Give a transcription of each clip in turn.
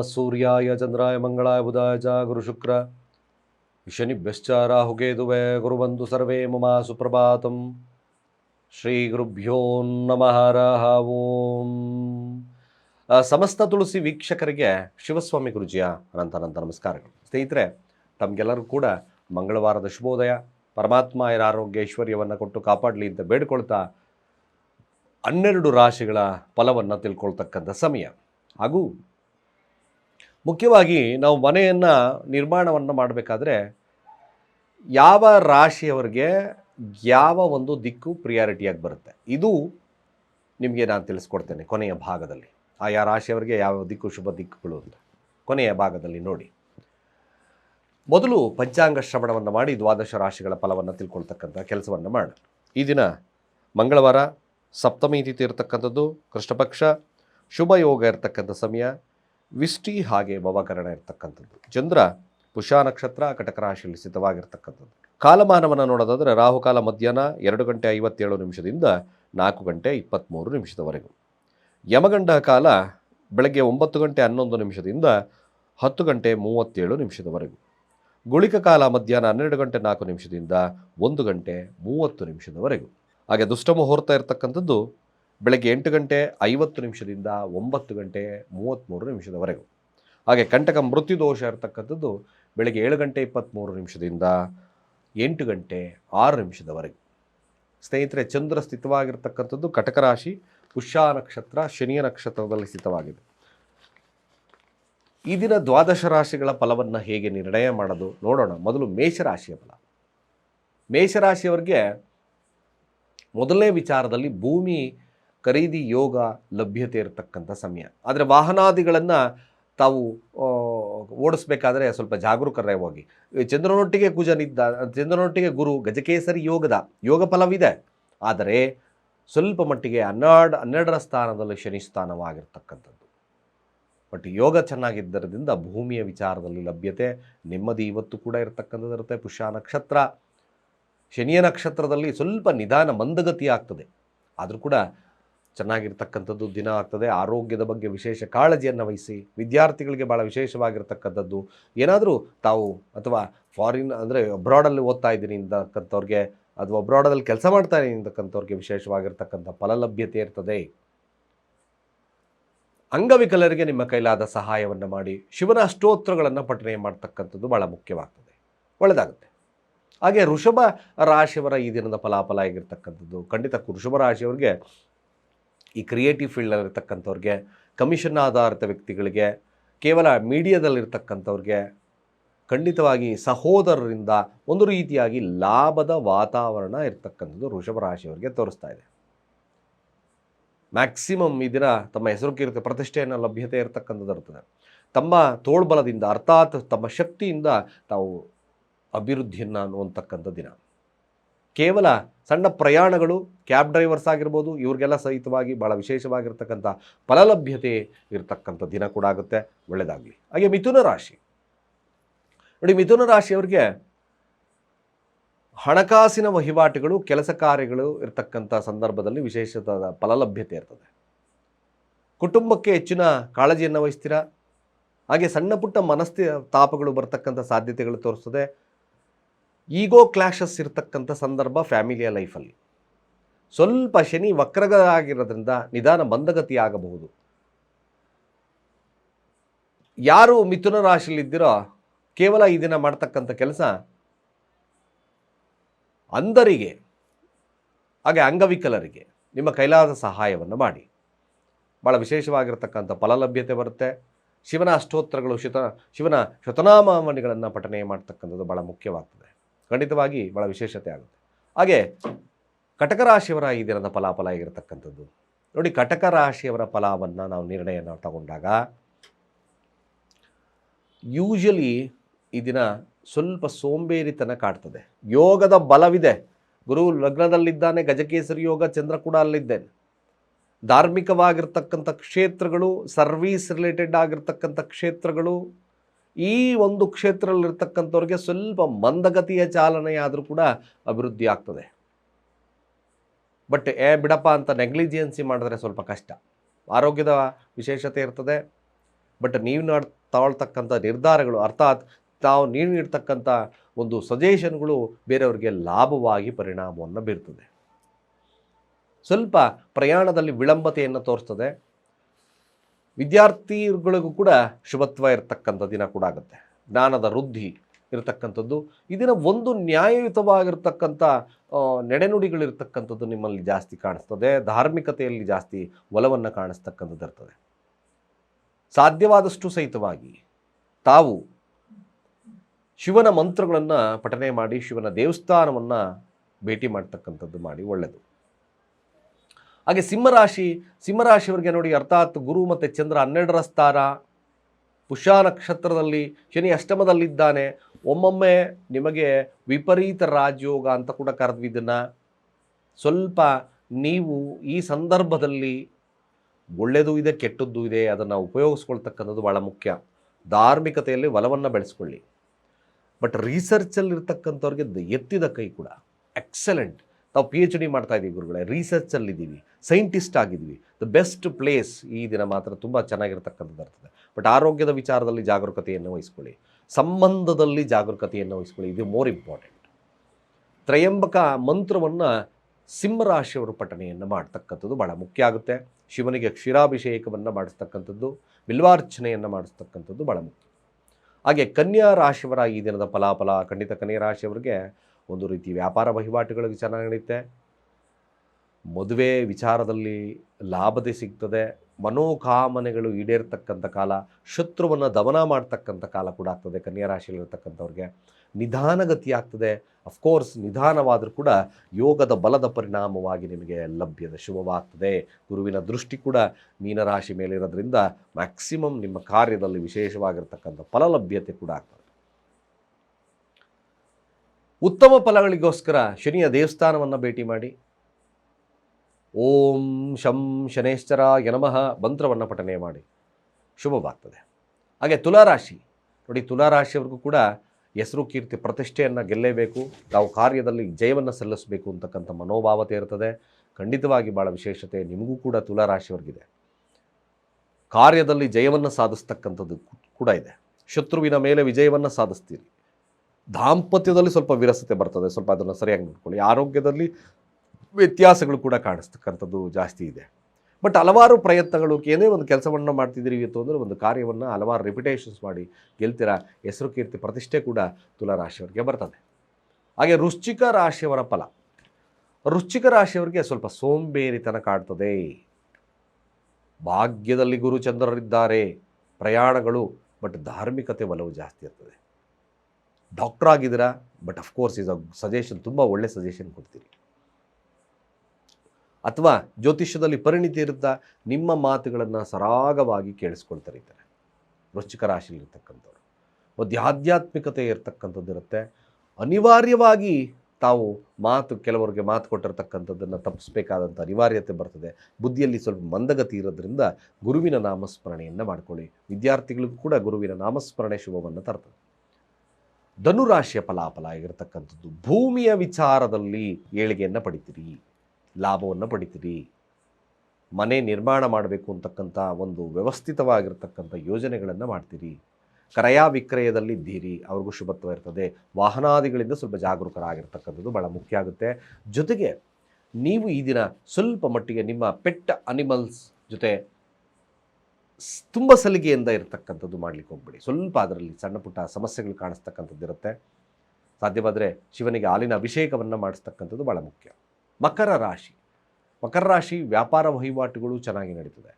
ಸೂರ್ಯಾಯ ಚಂದ್ರಾಯ ಮಂಗಳಾಯ ಬುಧಾಯ ಚ ಗುರುಶುಕ್ರ ಶನಿಭ್ಯಶ್ಚ ರಾಹುಕೇತುವೆ ಗುರುಬಂಧು ಸರ್ವೇ ಮಮ ಸುಪ್ರಭಾತಂ. ಶ್ರೀ ಗುರುಭ್ಯೋ ನಮಃ ಓಂ. ಸಮಸ್ತ ತುಳಸಿ ವೀಕ್ಷಕರಿಗೆ ಶಿವಸ್ವಾಮಿ ಗುರುಜಿಯ ಅನಂತ ಅನಂತ ನಮಸ್ಕಾರಗಳು. ಸ್ನೇಹಿತರೆ, ತಮಗೆಲ್ಲರೂ ಕೂಡ ಮಂಗಳವಾರದ ಶುಭೋದಯ. ಪರಮಾತ್ಮ ಇರ ಆರೋಗ್ಯ ಐಶ್ವರ್ಯವನ್ನು ಕೊಟ್ಟು ಕಾಪಾಡಲಿ ಅಂತ ಬೇಡ್ಕೊಳ್ತಾ ಹನ್ನೆರಡು ರಾಶಿಗಳ ಫಲವನ್ನು ತಿಳ್ಕೊಳ್ತಕ್ಕಂಥ ಸಮಯ. ಹಾಗೂ ಮುಖ್ಯವಾಗಿ ನಾವು ಮನೆಯನ್ನು ನಿರ್ಮಾಣವನ್ನು ಮಾಡಬೇಕಾದ್ರೆ ಯಾವ ರಾಶಿಯವರಿಗೆ ಯಾವ ಒಂದು ದಿಕ್ಕು ಪ್ರಿಯಾರಿಟಿಯಾಗಿ ಬರುತ್ತೆ? ಇದು ನಿಮಗೆ ನಾನು ತಿಳಿಸ್ಕೊಡ್ತೇನೆ ಕೊನೆಯ ಭಾಗದಲ್ಲಿ. ಆಯಾ ರಾಶಿಯವರಿಗೆ ಯಾವ ದಿಕ್ಕು ಶುಭ ದಿಕ್ಕುಗಳು ಅಂತ. ಕೊನೆಯ ಭಾಗದಲ್ಲಿ ನೋಡಿ. ಮೊದಲು ಪಂಚಾಂಗ ಶ್ರವಣವನ್ನು ಮಾಡಿ ದ್ವಾದಶ ರಾಶಿಗಳ ಫಲವನ್ನು ತಿಳ್ಕೊಳ್ತಕ್ಕಂಥ ಕೆಲಸವನ್ನು ಮಾಡಿ. ಈ ದಿನ ಮಂಗಳವಾರ ಸಪ್ತಮಿ ತಿಥಿ ಇರತಕ್ಕಂಥದ್ದು, ಕೃಷ್ಣಪಕ್ಷ, ಶುಭ ಯೋಗ ಇರತಕ್ಕಂಥ ಸಮಯ ವಿಷ್ಟಿ ಹಾಗೆ ಭವಕರಣ ಇರ್ತಕ್ಕಂಥದ್ದು. ಚಂದ್ರ ಪುಷಾ ನಕ್ಷತ್ರ ಕಟಕ ರಾಶಿಯಲ್ಲಿ ಸ್ಥಿತವಾಗಿರ್ತಕ್ಕಂಥದ್ದು. ಕಾಲಮಾನವನ್ನು ನೋಡೋದಾದರೆ ರಾಹುಕಾಲ ಮಧ್ಯಾಹ್ನ ಎರಡು ಗಂಟೆ ಐವತ್ತೇಳು ನಿಮಿಷದಿಂದ ನಾಲ್ಕು ಗಂಟೆ ಇಪ್ಪತ್ತ್ಮೂರು ನಿಮಿಷದವರೆಗೂ. ಯಮಗಂಡ ಕಾಲ ಬೆಳಗ್ಗೆ ಒಂಬತ್ತು ಗಂಟೆ ಹನ್ನೊಂದು ನಿಮಿಷದಿಂದ ಹತ್ತು ಗಂಟೆ ಮೂವತ್ತೇಳು ನಿಮಿಷದವರೆಗೂ. ಗುಳಿಕ ಕಾಲ ಮಧ್ಯಾಹ್ನ ಹನ್ನೆರಡು ಗಂಟೆ ನಾಲ್ಕು ನಿಮಿಷದಿಂದ ಒಂದು ಗಂಟೆ ಮೂವತ್ತು ನಿಮಿಷದವರೆಗೂ. ಹಾಗೆ ದುಷ್ಟ ಮುಹೂರ್ತ ಇರತಕ್ಕಂಥದ್ದು ಬೆಳಗ್ಗೆ ಎಂಟು ಗಂಟೆ, ಐವತ್ತು ನಿಮಿಷದಿಂದ ಒಂಬತ್ತು ಗಂಟೆ ಮೂವತ್ತ್ಮೂರು ನಿಮಿಷದವರೆಗೂ. ಹಾಗೆ ಕಂಟಕ ಮೃತ್ಯು ದೋಷ ಇರತಕ್ಕಂಥದ್ದು ಬೆಳಗ್ಗೆ ಏಳು ಗಂಟೆ ಇಪ್ಪತ್ತ್ಮೂರು ನಿಮಿಷದಿಂದ ಎಂಟು ಗಂಟೆ, ಆರು ನಿಮಿಷದವರೆಗೂ. ಸ್ನೇಹಿತರೆ, ಚಂದ್ರ ಸ್ಥಿತವಾಗಿರ್ತಕ್ಕಂಥದ್ದು ಕಟಕ ರಾಶಿ ಪುಷ್ಯ ನಕ್ಷತ್ರ, ಶನಿಯ ನಕ್ಷತ್ರದಲ್ಲಿ ಸ್ಥಿತವಾಗಿದೆ. ಈ ದಿನ ದ್ವಾದಶ ರಾಶಿಗಳ ಫಲವನ್ನು ಹೇಗೆ ನಿರ್ಣಯ ಮಾಡೋದು ನೋಡೋಣ. ಮೊದಲು ಮೇಷರಾಶಿಯ ಫಲ. ಮೇಷರಾಶಿಯವರಿಗೆ ಮೊದಲನೇ ವಿಚಾರದಲ್ಲಿ ಭೂಮಿ ಖರೀದಿ ಯೋಗ ಲಭ್ಯತೆ ಇರತಕ್ಕಂಥ ಸಮಯ. ಆದರೆ ವಾಹನಾದಿಗಳನ್ನು ತಾವು ಓಡಿಸ್ಬೇಕಾದ್ರೆ ಸ್ವಲ್ಪ ಜಾಗರೂಕರಾಗಿ ಈ ಚಂದ್ರನೊಟ್ಟಿಗೆ ಕುಜನಿದ್ದ ಚಂದ್ರನೊಟ್ಟಿಗೆ ಗುರು ಗಜಕೇಸರಿ ಯೋಗದ, ಯೋಗ ಫಲವಿದೆ. ಆದರೆ ಸ್ವಲ್ಪ ಮಟ್ಟಿಗೆ ಹನ್ನೆರಡು, ಹನ್ನೆರಡರ ಸ್ಥಾನದಲ್ಲಿ ಶನಿ ಸ್ಥಾನವಾಗಿರ್ತಕ್ಕಂಥದ್ದು ಬಟ್ ಯೋಗ ಚೆನ್ನಾಗಿದ್ದರಿಂದ ಭೂಮಿಯ ವಿಚಾರದಲ್ಲಿ ಲಭ್ಯತೆ, ನೆಮ್ಮದಿ ಇವತ್ತು ಕೂಡ ಇರತಕ್ಕಂಥದ್ದು ಇರುತ್ತೆ. ಪುಷ್ಯ ನಕ್ಷತ್ರ, ಶನಿಯ ನಕ್ಷತ್ರದಲ್ಲಿ ಸ್ವಲ್ಪ ನಿಧಾನ ಮಂದಗತಿ ಆಗ್ತದೆ ಆದರೂ ಕೂಡ ಚೆನ್ನಾಗಿರ್ತಕ್ಕಂಥದ್ದು ದಿನ ಆಗ್ತದೆ. ಆರೋಗ್ಯದ ಬಗ್ಗೆ ವಿಶೇಷ ಕಾಳಜಿಯನ್ನು ವಹಿಸಿ, ವಿದ್ಯಾರ್ಥಿಗಳಿಗೆ ಭಾಳ ವಿಶೇಷವಾಗಿರ್ತಕ್ಕಂಥದ್ದು. ಏನಾದರೂ ತಾವು ಅಥವಾ ಫಾರಿನ್ ಅಂದರೆ ಅಬ್ರಾಡಲ್ಲಿ ಓದ್ತಾ ಇದ್ದೀನಿ ಅಂತಕ್ಕಂಥವ್ರಿಗೆ ಅಥವಾ ಅಬ್ರಾಡಲ್ಲಿ ಕೆಲಸ ಮಾಡ್ತಾ ಇದ್ದೀನಿ ಅಂತಕ್ಕಂಥವ್ರಿಗೆ ವಿಶೇಷವಾಗಿರ್ತಕ್ಕಂಥ ಫಲಲಭ್ಯತೆ ಇರ್ತದೆ. ಅಂಗವಿಕಲರಿಗೆ ನಿಮ್ಮ ಕೈಲಾದ ಸಹಾಯವನ್ನು ಮಾಡಿ, ಶಿವನ ಅಷ್ಟೋತ್ರಗಳನ್ನು ಪಠನೆ ಮಾಡ್ತಕ್ಕಂಥದ್ದು ಭಾಳ ಮುಖ್ಯವಾಗ್ತದೆ. ಒಳ್ಳೆಯದಾಗುತ್ತೆ ಹಾಗೆ ಋಷಭ ರಾಶಿಯವರ ಈ ದಿನದ ಫಲಾಫಲ ಆಗಿರ್ತಕ್ಕಂಥದ್ದು. ಖಂಡಿತ ಋಷಭ ರಾಶಿಯವರಿಗೆ ಈ ಕ್ರಿಯೇಟಿವ್ ಫೀಲ್ಡಲ್ಲಿರ್ತಕ್ಕಂಥವ್ರಿಗೆ ಕಮಿಷನ್ ಆಧಾರಿತ ವ್ಯಕ್ತಿಗಳಿಗೆ, ಕೇವಲ ಮೀಡಿಯಾದಲ್ಲಿರ್ತಕ್ಕಂಥವ್ರಿಗೆ ಖಂಡಿತವಾಗಿ ಸಹೋದರರಿಂದ ಒಂದು ರೀತಿಯಾಗಿ ಲಾಭದ ವಾತಾವರಣ ಇರತಕ್ಕಂಥದ್ದು ಋಷಭ ರಾಶಿಯವರಿಗೆ ತೋರಿಸ್ತಾ ಇದೆ. ಮ್ಯಾಕ್ಸಿಮಮ್ ಈ ದಿನ ತಮ್ಮ ಹೆಸರು ಕೀರ್ತಿ ಪ್ರತಿಷ್ಠೆಯನ್ನು ಲಭ್ಯತೆ ಇರತಕ್ಕಂಥದ್ದು ಇರ್ತದೆ. ತಮ್ಮ ತೋಳ್ಬಲದಿಂದ, ಅರ್ಥಾತ್ ತಮ್ಮ ಶಕ್ತಿಯಿಂದ ತಾವು ಅಭಿವೃದ್ಧಿಯನ್ನು ಅನ್ನುವಂತಕ್ಕಂಥ ದಿನ. ಕೇವಲ ಸಣ್ಣ ಪ್ರಯಾಣಗಳು, ಕ್ಯಾಬ್ ಡ್ರೈವರ್ಸ್ ಆಗಿರ್ಬೋದು, ಇವ್ರಿಗೆಲ್ಲ ಸಹಿತವಾಗಿ ಭಾಳ ವಿಶೇಷವಾಗಿರ್ತಕ್ಕಂಥ ಫಲಲಭ್ಯತೆ ಇರತಕ್ಕಂಥ ದಿನ ಕೂಡ ಆಗುತ್ತೆ. ಒಳ್ಳೆಯದಾಗಲಿ ಹಾಗೆ ಮಿಥುನ ರಾಶಿ. ನೋಡಿ, ಮಿಥುನ ರಾಶಿಯವರಿಗೆ ಹಣಕಾಸಿನ ವಹಿವಾಟುಗಳು, ಕೆಲಸ ಕಾರ್ಯಗಳು ಇರತಕ್ಕಂಥ ಸಂದರ್ಭದಲ್ಲಿ ವಿಶೇಷವಾದ ಫಲಲಭ್ಯತೆ ಇರ್ತದೆ. ಕುಟುಂಬಕ್ಕೆ ಹೆಚ್ಚಿನ ಕಾಳಜಿಯನ್ನು ವಹಿಸ್ತೀರಾ? ಹಾಗೆ ಸಣ್ಣ ಪುಟ್ಟ ಮನಸ್ಥಿ ತಾಪಗಳು ಬರ್ತಕ್ಕಂಥ ಸಾಧ್ಯತೆಗಳು ತೋರಿಸ್ತದೆ. ಈಗೋ ಕ್ಲಾಶಸ್ ಇರತಕ್ಕಂಥ ಸಂದರ್ಭ ಫ್ಯಾಮಿಲಿಯ ಲೈಫಲ್ಲಿ ಸ್ವಲ್ಪ ಶನಿ ವಕ್ರಗಳಾಗಿರೋದ್ರಿಂದ ನಿಧಾನ ಮಂದಗತಿ ಆಗಬಹುದು. ಯಾರು ಮಿಥುನ ರಾಶಿಯಲ್ಲಿದ್ದೀರೋ ಕೇವಲ ಈ ದಿನ ಮಾಡ್ತಕ್ಕಂಥ ಕೆಲಸ ಅಂಧರಿಗೆ, ಹಾಗೆ ಅಂಗವಿಕಲರಿಗೆ ನಿಮ್ಮ ಕೈಲಾದ ಸಹಾಯವನ್ನು ಮಾಡಿ. ಭಾಳ ವಿಶೇಷವಾಗಿರ್ತಕ್ಕಂಥ ಫಲಲಭ್ಯತೆ ಬರುತ್ತೆ. ಶಿವನ ಅಷ್ಟೋತ್ತರಗಳು ಶಿತ ಶಿವನ ಶತನಾಮಾವಣಿಗಳನ್ನು ಪಠನೆ ಮಾಡ್ತಕ್ಕಂಥದ್ದು ಭಾಳ ಮುಖ್ಯವಾಗ್ತದೆ. ಖಂಡಿತವಾಗಿ ಭಾಳ ವಿಶೇಷತೆ ಆಗುತ್ತೆ. ಹಾಗೆ ಕಟಕ ರಾಶಿಯವರ ಈ ದಿನದ ಫಲಾಫಲ ಆಗಿರತಕ್ಕಂಥದ್ದು ನೋಡಿ, ಕಟಕ ರಾಶಿಯವರ ಫಲವನ್ನು ನಾವು ನಿರ್ಣಯನ ತಗೊಂಡಾಗ ಯೂಶಲಿ ಈ ದಿನ ಸ್ವಲ್ಪ ಸೋಂಬೇರಿತನ ಕಾಡ್ತದೆ. ಯೋಗದ ಬಲವಿದೆ. ಗುರು ಲಗ್ನದಲ್ಲಿದ್ದಾನೆ, ಗಜಕೇಸರಿ ಯೋಗ, ಚಂದ್ರ ಕೂಡ ಅಲ್ಲಿದ್ದೇನೆ ಧಾರ್ಮಿಕವಾಗಿರ್ತಕ್ಕಂಥ ಕ್ಷೇತ್ರಗಳು ಸರ್ವೀಸ್ ರಿಲೇಟೆಡ್ ಆಗಿರ್ತಕ್ಕಂಥ ಕ್ಷೇತ್ರಗಳು ಈ ಒಂದು ಕ್ಷೇತ್ರದಲ್ಲಿರ್ತಕ್ಕಂಥವ್ರಿಗೆ ಸ್ವಲ್ಪ ಮಂದಗತಿಯ ಚಾಲನೆಯಾದರೂ ಕೂಡ ಅಭಿವೃದ್ಧಿ ಆಗ್ತದೆ. ಬಟ್, ಏ ಬಿಡಪ್ಪ ಅಂತ ನೆಗ್ಲಿಜಿಯನ್ಸಿ ಮಾಡಿದ್ರೆ ಸ್ವಲ್ಪ ಕಷ್ಟ. ಆರೋಗ್ಯದ ವಿಶೇಷತೆ ಇರ್ತದೆ. ಬಟ್, ನೀವು ನಾಡ್ ತಗೊಳ್ತಕ್ಕಂಥ ನಿರ್ಧಾರಗಳು, ಅರ್ಥಾತ್ ತಾವು ನೀವು ನೀಡ್ತಕ್ಕಂಥ ಒಂದು ಸಜೆಷನ್ಗಳು ಬೇರೆಯವರಿಗೆ ಲಾಭವಾಗಿ ಪರಿಣಾಮವನ್ನು ಬೀರ್ತದೆ. ಸ್ವಲ್ಪ ಪ್ರಯಾಣದಲ್ಲಿ ವಿಳಂಬತೆಯನ್ನು ತೋರಿಸ್ತದೆ. ವಿದ್ಯಾರ್ಥಿಗಳಿಗೂ ಕೂಡ ಶುಭತ್ವ ಇರತಕ್ಕಂಥ ದಿನ ಕೂಡ ಆಗುತ್ತೆ. ಜ್ಞಾನದ ವೃದ್ಧಿ ಇರತಕ್ಕಂಥದ್ದು. ಇದನ್ನ ಒಂದು ನ್ಯಾಯಯುತವಾಗಿರ್ತಕ್ಕಂಥ ನೆಡೆನುಡಿಗಳಿರ್ತಕ್ಕಂಥದ್ದು ನಿಮ್ಮಲ್ಲಿ ಜಾಸ್ತಿ ಕಾಣಿಸ್ತದೆ. ಧಾರ್ಮಿಕತೆಯಲ್ಲಿ ಜಾಸ್ತಿ ಒಲವನ್ನು ಕಾಣಿಸ್ತಕ್ಕಂಥದ್ದು ಇರ್ತದೆ. ಸಾಧ್ಯವಾದಷ್ಟು ಸಹಿತವಾಗಿ ತಾವು ಶಿವನ ಮಂತ್ರಗಳನ್ನು ಪಠನೆ ಮಾಡಿ, ಶಿವನ ದೇವಸ್ಥಾನವನ್ನು ಭೇಟಿ ಮಾಡ್ತಕ್ಕಂಥದ್ದು ಮಾಡಿ ಒಳ್ಳೆಯದು ಹಾಗೆ ಸಿಂಹರಾಶಿ, ಸಿಂಹರಾಶಿಯವರಿಗೆ ನೋಡಿ ಅರ್ಥಾತ್ ಗುರು ಮತ್ತು ಚಂದ್ರ ಹನ್ನೆರಡರ ಸ್ಥಾನ. ಪುಷಾ ನಕ್ಷತ್ರದಲ್ಲಿ ಶನಿ ಅಷ್ಟಮದಲ್ಲಿದ್ದಾನೆ. ಒಮ್ಮೊಮ್ಮೆ ನಿಮಗೆ ವಿಪರೀತ ರಾಜಯೋಗ ಅಂತ ಕೂಡ ಕರೆದ್ವಿ ಇದನ್ನು. ಸ್ವಲ್ಪ ನೀವು ಈ ಸಂದರ್ಭದಲ್ಲಿ ಒಳ್ಳೆಯದು ಇದೆ, ಕೆಟ್ಟದ್ದು ಇದೆ, ಅದನ್ನು ಉಪಯೋಗಿಸ್ಕೊಳ್ತಕ್ಕಂಥದ್ದು ಭಾಳ ಮುಖ್ಯ. ಧಾರ್ಮಿಕತೆಯಲ್ಲಿ ಒಲವನ್ನು ಬೆಳೆಸ್ಕೊಳ್ಳಿ. ಬಟ್ ರೀಸರ್ಚಲ್ಲಿರ್ತಕ್ಕಂಥವ್ರಿಗೆ ಎತ್ತಿದ ಕೈ ಕೂಡ. ಎಕ್ಸಲೆಂಟ್ ನಾವು ಪಿ ಎಚ್ ಡಿ ಮಾಡ್ತಾ ಇದ್ದೀವಿ ಗುರುಗಳೇ ರಿಸರ್ಚಲ್ಲಿದ್ದೀವಿ ಸೈಂಟಿಸ್ಟ್ ಆಗಿದ್ದೀವಿ ದ ಬೆಸ್ಟ್ ಪ್ಲೇಸ್ ಈ ದಿನ ಮಾತ್ರ ತುಂಬ ಚೆನ್ನಾಗಿರ್ತಕ್ಕಂಥದ್ದು ಇರ್ತದೆ ಬಟ್ ಆರೋಗ್ಯದ ವಿಚಾರದಲ್ಲಿ ಜಾಗರೂಕತೆಯನ್ನು ವಹಿಸ್ಕೊಳ್ಳಿ. ಸಂಬಂಧದಲ್ಲಿ ಜಾಗರೂಕತೆಯನ್ನು ವಹಿಸ್ಕೊಳ್ಳಿ. ಇದು ಮೋರ್ ಇಂಪಾರ್ಟೆಂಟ್ ತ್ರಯಂಬಕ ಮಂತ್ರವನ್ನು ಸಿಂಹರಾಶಿಯವರು ಪಠಣೆಯನ್ನು ಮಾಡ್ತಕ್ಕಂಥದ್ದು ಭಾಳ ಮುಖ್ಯ ಆಗುತ್ತೆ. ಶಿವನಿಗೆ ಕ್ಷೀರಾಭಿಷೇಕವನ್ನು ಮಾಡಿಸ್ತಕ್ಕಂಥದ್ದು, ಬಿಲ್ವಾರ್ಚನೆಯನ್ನು ಮಾಡಿಸ್ತಕ್ಕಂಥದ್ದು ಭಾಳ ಮುಖ್ಯ. ಹಾಗೆ ಕನ್ಯಾ ರಾಶಿಯವರ ಈ ದಿನದ ಫಲಾಫಲ, ಖಂಡಿತ ಕನ್ಯಾ ರಾಶಿಯವರಿಗೆ ಒಂದು ರೀತಿ ವ್ಯಾಪಾರ ವಹಿವಾಟುಗಳಿಗೆ ಚೆನ್ನಾಗಿ ನಡೆಯುತ್ತೆ ಮದುವೆ ವಿಚಾರದಲ್ಲಿ ಲಾಭದೇ ಸಿಗ್ತದೆ. ಮನೋಕಾಮನೆಗಳು ಈಡೇರ್ತಕ್ಕಂಥ ಕಾಲ, ಶತ್ರುವನ್ನು ದಮನ ಮಾಡ್ತಕ್ಕಂಥ ಕಾಲ ಕೂಡ ಆಗ್ತದೆ ಕನ್ಯಾ ರಾಶಿಯಲ್ಲಿರ್ತಕ್ಕಂಥವ್ರಿಗೆ. ನಿಧಾನಗತಿ ಆಗ್ತದೆ ಅಫ್ಕೋರ್ಸ್ ನಿಧಾನವಾದರೂ ಕೂಡ ಯೋಗದ ಬಲದ ಪರಿಣಾಮವಾಗಿ ನಿಮಗೆ ಲಭ್ಯದ ಶುಭವಾಗ್ತದೆ. ಗುರುವಿನ ದೃಷ್ಟಿ ಕೂಡ ಮೀನರಾಶಿ ಮೇಲಿರೋದ್ರಿಂದ ಮ್ಯಾಕ್ಸಿಮಮ್ ನಿಮ್ಮ ಕಾರ್ಯದಲ್ಲಿ ವಿಶೇಷವಾಗಿರ್ತಕ್ಕಂಥ ಫಲಲಭ್ಯತೆ ಕೂಡ ಆಗ್ತದೆ. ಉತ್ತಮ ಫಲಗಳಿಗೋಸ್ಕರ ಶನಿಯ ದೇವಸ್ಥಾನವನ್ನು ಭೇಟಿ ಮಾಡಿ. ಓಂ ಶಂ ಶನೇಶ್ವರ ಯನಮಃ ಮಂತ್ರವನ್ನು ಪಠನೆ ಮಾಡಿ. ಶುಭವಾಗ್ತದೆ ಹಾಗೆ ತುಲಾರಾಶಿ, ನೋಡಿ ತುಲಾರಾಶಿಯವ್ರಿಗೂ ಕೂಡ ಹೆಸರು ಕೀರ್ತಿ ಪ್ರತಿಷ್ಠೆಯನ್ನು ಗೆಲ್ಲೇಬೇಕು. ತಾವು ಕಾರ್ಯದಲ್ಲಿ ಜಯವನ್ನು ಸಲ್ಲಿಸಬೇಕು ಅಂತಕ್ಕಂಥ ಮನೋಭಾವತೆ ಇರ್ತದೆ ಖಂಡಿತವಾಗಿ ಭಾಳ ವಿಶೇಷತೆ ನಿಮಗೂ ಕೂಡ ತುಲಾರಾಶಿಯವ್ರಿಗಿದೆ. ಕಾರ್ಯದಲ್ಲಿ ಜಯವನ್ನು ಸಾಧಿಸ್ತಕ್ಕಂಥದ್ದು ಕೂಡ ಇದೆ. ಶತ್ರುವಿನ ಮೇಲೆ ವಿಜಯವನ್ನು ಸಾಧಿಸ್ತೀರಿ. ದಾಂಪತ್ಯದಲ್ಲಿ ಸ್ವಲ್ಪ ವಿರಸತೆ ಬರ್ತದೆ. ಸ್ವಲ್ಪ ಅದನ್ನು ಸರಿಯಾಗಿ ನೋಡ್ಕೊಳ್ಳಿ. ಆರೋಗ್ಯದಲ್ಲಿ ವ್ಯತ್ಯಾಸಗಳು ಕೂಡ ಕಾಣಿಸ್ತಕ್ಕಂಥದ್ದು ಜಾಸ್ತಿ ಇದೆ. ಬಟ್ ಹಲವಾರು ಪ್ರಯತ್ನಗಳು, ಏನೇ ಒಂದು ಕೆಲಸವನ್ನು ಮಾಡ್ತಿದ್ದೀರಿ ಇತ್ತು ಅಂದರೆ ಒಂದು ಕಾರ್ಯವನ್ನು ಹಲವಾರು ರೆಪ್ಯುಟೇಷನ್ಸ್ ಮಾಡಿ ಗೆಲ್ತೀರ? ಹೆಸರು ಕೀರ್ತಿ, ಪ್ರತಿಷ್ಠೆ ಕೂಡ ತುಲಾ ರಾಶಿಯವರಿಗೆ ಬರ್ತದೆ. ಹಾಗೆ ವೃಶ್ಚಿಕ ರಾಶಿಯವರ ಫಲ. ವೃಶ್ಚಿಕ ರಾಶಿಯವರಿಗೆ ಸ್ವಲ್ಪ ಸೋಂಬೇರಿತನ ಕಾಡ್ತದೆ ಭಾಗ್ಯದಲ್ಲಿ ಗುರುಚಂದ್ರರಿದ್ದಾರೆ. ಪ್ರಯಾಣಗಳು ಬಟ್ ಧಾರ್ಮಿಕತೆ ಒಲವು ಜಾಸ್ತಿ ಇರ್ತದೆ. ಡಾಕ್ಟರ್ ಆಗಿದ್ದೀರಾ? But of course is a suggestion ತುಂಬ ಒಳ್ಳೆ ಸಜೆಷನ್ ಕೊಡ್ತೀರಿ. ಅಥವಾ ಜ್ಯೋತಿಷ್ಯದಲ್ಲಿ ಪರಿಣಿತಿ ಇರುತ್ತಾ? ನಿಮ್ಮ ಮಾತುಗಳನ್ನು ಸರಾಗವಾಗಿ ಕೇಳಿಸ್ಕೊಳ್ತಾ ಇರ್ತಾರೆ ವೃಶ್ಚಿಕ ರಾಶಿಯಲ್ಲಿರ್ತಕ್ಕಂಥವ್ರು ಒಂದು ಆಧ್ಯಾತ್ಮಿಕತೆ ಇರ್ತಕ್ಕಂಥದ್ದು ಇರುತ್ತೆ. ಅನಿವಾರ್ಯವಾಗಿ ತಾವು ಮಾತು, ಕೆಲವರಿಗೆ ಮಾತು ಕೊಟ್ಟಿರ್ತಕ್ಕಂಥದ್ದನ್ನು ತಪ್ಪಿಸ್ಬೇಕಾದಂಥ ಅನಿವಾರ್ಯತೆ ಬರ್ತದೆ. ಬುದ್ಧಿಯಲ್ಲಿ ಸ್ವಲ್ಪ ಮಂದಗತಿ ಇರೋದ್ರಿಂದ ಗುರುವಿನ ನಾಮಸ್ಮರಣೆಯನ್ನು ಮಾಡ್ಕೊಳ್ಳಿ. ವಿದ್ಯಾರ್ಥಿಗಳಿಗೂ ಕೂಡ ಗುರುವಿನ ನಾಮಸ್ಮರಣೆ ಶುಭವನ್ನು ತರ್ತದೆ. ಧನುರಾಶಿಯ ಫಲಾಫಲ ಆಗಿರತಕ್ಕಂಥದ್ದು. ಭೂಮಿಯ ವಿಚಾರದಲ್ಲಿ ಏಳಿಗೆಯನ್ನು ಪಡಿತೀರಿ, ಲಾಭವನ್ನು ಪಡಿತೀರಿ. ಮನೆ ನಿರ್ಮಾಣ ಮಾಡಬೇಕು ಅಂತಕ್ಕಂಥ ಒಂದು ವ್ಯವಸ್ಥಿತವಾಗಿರ್ತಕ್ಕಂಥ ಯೋಜನೆಗಳನ್ನು ಮಾಡ್ತೀರಿ. ಕ್ರಯ ವಿಕ್ರಯದಲ್ಲಿ ಇದ್ದೀರಿ, ಅವ್ರಿಗೂ ಶುಭತ್ವ ಇರ್ತದೆ. ವಾಹನಾದಿಗಳಿಂದ ಸ್ವಲ್ಪ ಜಾಗರೂಕರಾಗಿರ್ತಕ್ಕಂಥದ್ದು ಭಾಳ ಮುಖ್ಯ ಆಗುತ್ತೆ. ಜೊತೆಗೆ ನೀವು ಈ ದಿನ ಸ್ವಲ್ಪ ಮಟ್ಟಿಗೆ ನಿಮ್ಮ ಪೆಟ್ ಅನಿಮಲ್ಸ್ ಜೊತೆ ತುಂಬ ಸಲಿಗೆಯಿಂದ ಇರತಕ್ಕಂಥದ್ದು ಮಾಡ್ಲಿಕ್ಕೆ ಹೋಗ್ಬೇಡಿ. ಸ್ವಲ್ಪ ಅದರಲ್ಲಿ ಸಣ್ಣ ಪುಟ್ಟ ಸಮಸ್ಯೆಗಳು ಕಾಣಿಸ್ತಕ್ಕಂಥದ್ದು ಇರುತ್ತೆ. ಸಾಧ್ಯವಾದರೆ ಶಿವನಿಗೆ ಹಾಲಿನ ಅಭಿಷೇಕವನ್ನು ಮಾಡಿಸ್ತಕ್ಕಂಥದ್ದು ಭಾಳ ಮುಖ್ಯ. ಮಕರ ರಾಶಿ. ಮಕರ ರಾಶಿ ವ್ಯಾಪಾರ ವಹಿವಾಟುಗಳು ಚೆನ್ನಾಗಿ ನಡೀತದೆ.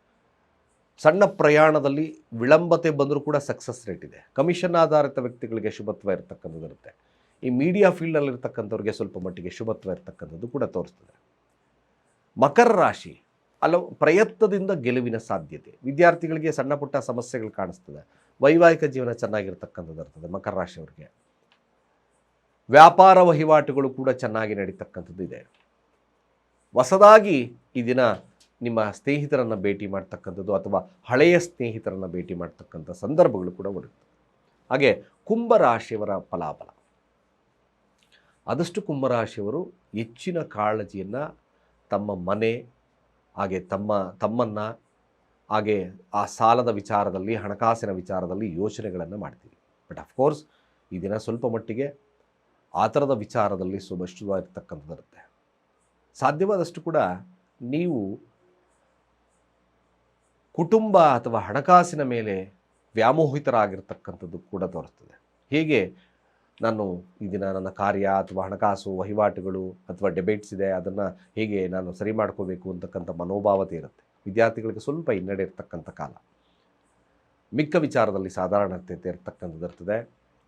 ಸಣ್ಣ ಪ್ರಯಾಣದಲ್ಲಿ ವಿಳಂಬತೆ ಬಂದರೂ ಕೂಡ ಸಕ್ಸಸ್ ರೇಟ್ ಇದೆ. ಕಮಿಷನ್ ಆಧಾರಿತ ವ್ಯಕ್ತಿಗಳಿಗೆ ಶುಭತ್ವ ಇರತಕ್ಕಂಥದ್ದು ಇರುತ್ತೆ. ಈ ಮೀಡಿಯಾ ಫೀಲ್ಡಲ್ಲಿರ್ತಕ್ಕಂಥವ್ರಿಗೆ ಸ್ವಲ್ಪ ಮಟ್ಟಿಗೆ ಶುಭತ್ವ ಇರತಕ್ಕಂಥದ್ದು ಕೂಡ ತೋರಿಸ್ತದೆ. ಮಕರ ರಾಶಿ. ಹಲವು ಪ್ರಯತ್ನದಿಂದ ಗೆಲುವಿನ ಸಾಧ್ಯತೆ. ವಿದ್ಯಾರ್ಥಿಗಳಿಗೆ ಸಣ್ಣ ಪುಟ್ಟ ಸಮಸ್ಯೆಗಳು ಕಾಣಿಸ್ತದೆ. ವೈವಾಹಿಕ ಜೀವನ ಚೆನ್ನಾಗಿರ್ತಕ್ಕಂಥದ್ದು ಇರ್ತದೆ, ಮಕರ ರಾಶಿಯವರಿಗೆ. ವ್ಯಾಪಾರ ವಹಿವಾಟುಗಳು ಕೂಡ ಚೆನ್ನಾಗಿ ನಡೀತಕ್ಕಂಥದ್ದು ಇದೆ. ಹೊಸದಾಗಿ ಈ ದಿನ ನಿಮ್ಮ ಸ್ನೇಹಿತರನ್ನು ಭೇಟಿ ಮಾಡ್ತಕ್ಕಂಥದ್ದು ಅಥವಾ ಹಳೆಯ ಸ್ನೇಹಿತರನ್ನು ಭೇಟಿ ಮಾಡ್ತಕ್ಕಂಥ ಸಂದರ್ಭಗಳು ಕೂಡ ಬರುತ್ತೆ ಹಾಗೆ ಕುಂಭರಾಶಿಯವರ ಫಲಾಫಲ. ಆದಷ್ಟು ಕುಂಭರಾಶಿಯವರು ಹೆಚ್ಚಿನ ಕಾಳಜಿಯನ್ನು ತಮ್ಮ ಮನೆ ಹಾಗೆ ತಮ್ಮ, ತಮ್ಮನ್ನು ಹಾಗೆ ಆ ಸಾಲದ ವಿಚಾರದಲ್ಲಿ, ಹಣಕಾಸಿನ ವಿಚಾರದಲ್ಲಿ ಯೋಚನೆಗಳನ್ನು ಮಾಡ್ತೀವಿ. ಬಟ್ ಅಫ್ಕೋರ್ಸ್ ಈ ದಿನ ಸ್ವಲ್ಪ ಮಟ್ಟಿಗೆ ಆ ಥರದ ವಿಚಾರದಲ್ಲಿ ಸುಭಷ್ಟವಾಗಿರ್ತಕ್ಕಂಥದ್ದಿರುತ್ತೆ ಸಾಧ್ಯವಾದಷ್ಟು ಕೂಡ ನೀವು ಕುಟುಂಬ ಅಥವಾ ಹಣಕಾಸಿನ ಮೇಲೆ ವ್ಯಾಮೋಹಿತರಾಗಿರ್ತಕ್ಕಂಥದ್ದು ಕೂಡ ತೋರಿಸ್ತದೆ ಹೇಗೆ? ನಾನು ಈ ದಿನ ನನ್ನ ಕಾರ್ಯ ಅಥವಾ ಹಣಕಾಸು ವಹಿವಾಟುಗಳು ಅಥವಾ ಡೆಬೇಟ್ಸ್ ಇದೆ, ಅದನ್ನು ಹೇಗೆ ನಾನು ಸರಿ ಮಾಡ್ಕೋಬೇಕು ಅಂತಕ್ಕಂಥ ಮನೋಭಾವತೆ ಇರುತ್ತೆ. ವಿದ್ಯಾರ್ಥಿಗಳಿಗೆ ಸ್ವಲ್ಪ ಹಿನ್ನಡೆ ಇರ್ತಕ್ಕಂಥ ಕಾಲ. ಮಿಕ್ಕ ವಿಚಾರದಲ್ಲಿ ಸಾಧಾರಣತೆ ಇರ್ತಕ್ಕಂಥದ್ದು ಇರ್ತದೆ.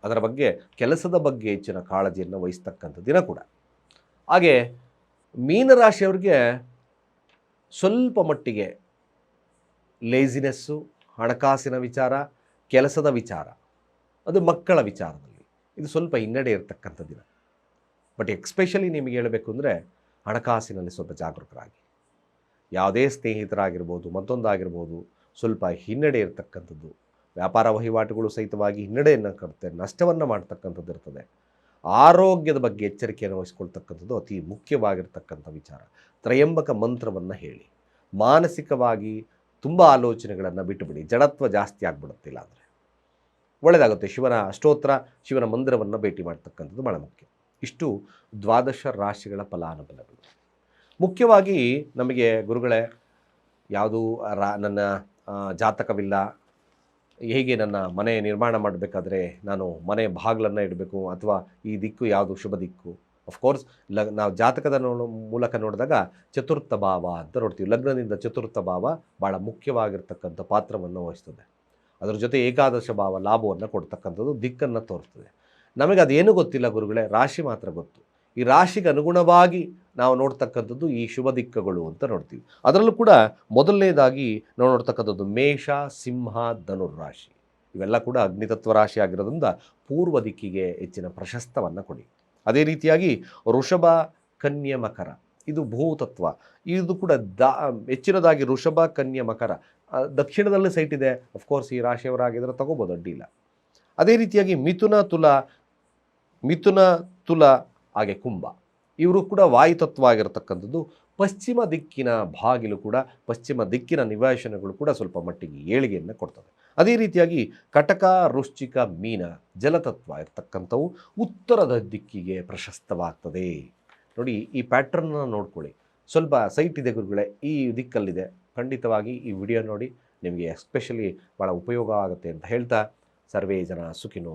ಅದರ ಬಗ್ಗೆ ಕೆಲಸದ ಬಗ್ಗೆ ಹೆಚ್ಚಿನ ಕಾಳಜಿಯನ್ನು ವಹಿಸ್ತಕ್ಕಂಥ ದಿನ ಕೂಡ. ಹಾಗೆ ಮೀನರಾಶಿಯವ್ರಿಗೆ ಸ್ವಲ್ಪ ಮಟ್ಟಿಗೆ ಲೇಸಿನೆಸ್ಸು ಹಣಕಾಸಿನ ವಿಚಾರ, ಕೆಲಸದ ವಿಚಾರ, ಅದು ಮಕ್ಕಳ ವಿಚಾರದಲ್ಲಿ. ಇದು ಸ್ವಲ್ಪ ಹಿನ್ನಡೆ ಇರತಕ್ಕಂಥ ದಿನ ಬಟ್ ಎಕ್ಸ್ಪೆಷಲಿ ನಿಮಗೆ ಹೇಳಬೇಕು ಅಂದರೆ ಹಣಕಾಸಿನಲ್ಲಿ ಸ್ವಲ್ಪ ಜಾಗರೂಕರಾಗಿ. ಯಾವುದೇ ಸ್ನೇಹಿತರಾಗಿರ್ಬೋದು, ಮತ್ತೊಂದಾಗಿರ್ಬೋದು, ಸ್ವಲ್ಪ ಹಿನ್ನಡೆ ಇರತಕ್ಕಂಥದ್ದು. ವ್ಯಾಪಾರ ವಹಿವಾಟುಗಳು ಸಹಿತವಾಗಿ ಹಿನ್ನಡೆಯನ್ನು ಕರುತ್ತೆ ನಷ್ಟವನ್ನು ಮಾಡ್ತಕ್ಕಂಥದ್ದು ಇರ್ತದೆ. ಆರೋಗ್ಯದ ಬಗ್ಗೆ ಎಚ್ಚರಿಕೆಯನ್ನು ವಹಿಸ್ಕೊಳ್ತಕ್ಕಂಥದ್ದು ಅತಿ ಮುಖ್ಯವಾಗಿರ್ತಕ್ಕಂಥ ವಿಚಾರ. ತ್ರಯಂಬಕ ಮಂತ್ರವನ್ನು ಹೇಳಿ. ಮಾನಸಿಕವಾಗಿ ತುಂಬ ಆಲೋಚನೆಗಳನ್ನು ಬಿಟ್ಟುಬಿಡಿ ಜಡತ್ವ ಜಾಸ್ತಿ ಆಗಿಬಿಡುತ್ತಿಲ್ಲ ಅಂದರೆ. ಒಳ್ಳೆಯದಾಗುತ್ತೆ ಶಿವನ ಅಷ್ಟೋತ್ರ ಶಿವನ ಮಂದಿರವನ್ನು ಭೇಟಿ ಮಾಡ್ತಕ್ಕಂಥದ್ದು ಭಾಳ ಮುಖ್ಯ. ಇಷ್ಟು ದ್ವಾದಶ ರಾಶಿಗಳ ಫಲಾನುಫಲಗಳು ಮುಖ್ಯವಾಗಿ ನಮಗೆ ಗುರುಗಳೇ, ಯಾವುದು ರಾ, ನನ್ನ ಜಾತಕವಿಲ್ಲ. ಹೇಗೆ ನನ್ನ ಮನೆ ನಿರ್ಮಾಣ ಮಾಡಬೇಕಾದ್ರೆ ನಾನು ಮನೆ ಬಾಗಿಲನ್ನು ಇಡಬೇಕು ಅಥವಾ ಈ ದಿಕ್ಕು ಯಾವುದು ಶುಭ ದಿಕ್ಕು? ಅಫ್ಕೋರ್ಸ್ ಲ ನಾವು ಜಾತಕದ ಮೂಲಕ ನೋಡಿದಾಗ ಚತುರ್ಥ ಭಾವ ಅಂತ ನೋಡ್ತೀವಿ. ಲಗ್ನದಿಂದ ಚತುರ್ಥ ಭಾವ ಭಾಳ ಮುಖ್ಯವಾಗಿರ್ತಕ್ಕಂಥ ಪಾತ್ರವನ್ನು ವಹಿಸ್ತದೆ. ಅದರ ಜೊತೆ ಏಕಾದಶ ಭಾವ ಲಾಭವನ್ನು ಕೊಡ್ತಕ್ಕಂಥದ್ದು ದಿಕ್ಕನ್ನು ತೋರಿಸ್ತದೆ. ನಮಗೆ ಅದೇನು ಗೊತ್ತಿಲ್ಲ ಗುರುಗಳೇ, ರಾಶಿ ಮಾತ್ರ ಗೊತ್ತು. ಈ ರಾಶಿಗೆ ಅನುಗುಣವಾಗಿ ನಾವು ನೋಡ್ತಕ್ಕಂಥದ್ದು ಈ ಶುಭ ದಿಕ್ಕಗಳು ಅಂತ ನೋಡ್ತೀವಿ. ಅದರಲ್ಲೂ ಕೂಡ ಮೊದಲನೇದಾಗಿ ನಾವು ನೋಡ್ತಕ್ಕಂಥದ್ದು ಮೇಷ, ಸಿಂಹ ಧನುರ್ರಾಶಿ ಇವೆಲ್ಲ ಕೂಡ ಅಗ್ನಿತತ್ವ ರಾಶಿ ಆಗಿರೋದ್ರಿಂದ ಪೂರ್ವ ದಿಕ್ಕಿಗೆ ಹೆಚ್ಚಿನ ಪ್ರಶಸ್ತವನ್ನು ಕೊಡಿ. ಅದೇ ರೀತಿಯಾಗಿ ವೃಷಭ, ಕನ್ಯ, ಮಕರ. ಇದು ಭೂತತ್ವ. ಇದು ಕೂಡ ದಾ, ಹೆಚ್ಚಿನದಾಗಿ ಋಷಭ, ಕನ್ಯೆ, ಮಕರ. ದಕ್ಷಿಣದಲ್ಲಿ ಸೈಟ್ ಇದೆ. ಅಫ್ಕೋರ್ಸ್ ಈ ರಾಶಿಯವರಾಗಿದ್ದರೆ ತಗೋಬೋದು ಅಡ್ಡಿಲ್ಲ ಅದೇ ರೀತಿಯಾಗಿ ಮಿಥುನ, ತುಲ ಮಿಥುನ, ತುಲ, ಹಾಗೆ ಕುಂಭ. ಇವರು ಕೂಡ ವಾಯುತತ್ವ ಆಗಿರತಕ್ಕಂಥದ್ದು. ಪಶ್ಚಿಮ ದಿಕ್ಕಿನ ಬಾಗಿಲು ಕೂಡ, ಪಶ್ಚಿಮ ದಿಕ್ಕಿನ ನಿವಾಸನಗಳು ಕೂಡ ಸ್ವಲ್ಪ ಮಟ್ಟಿಗೆ ಏಳಿಗೆಯನ್ನು ಕೊಡ್ತದೆ. ಅದೇ ರೀತಿಯಾಗಿ ಕಟಕ ರುಶ್ಚಿಕ ಮೀನ, ಜಲತತ್ವ ಇರತಕ್ಕಂಥವು ಉತ್ತರದ ದಿಕ್ಕಿಗೆ ಪ್ರಶಸ್ತವಾಗ್ತದೆ. ನೋಡಿ, ಈ ಪ್ಯಾಟ್ರನ್ನ ನೋಡ್ಕೊಳ್ಳಿ. ಸ್ವಲ್ಪ ಸೈಟ್ ಇದೆ ಗುರುಗಳೇ, ಈ ದಿಕ್ಕಲ್ಲಿದೆ. ಖಂಡಿತವಾಗಿ ಈ ವಿಡಿಯೋ ನೋಡಿ, ನಿಮಗೆ ಎಸ್ಪೆಷಲಿ ಭಾಳ ಉಪಯೋಗ ಆಗುತ್ತೆ ಅಂತ ಹೇಳ್ತಾ, ಸರ್ವೇ ಜನ ಸುಖಿನೋ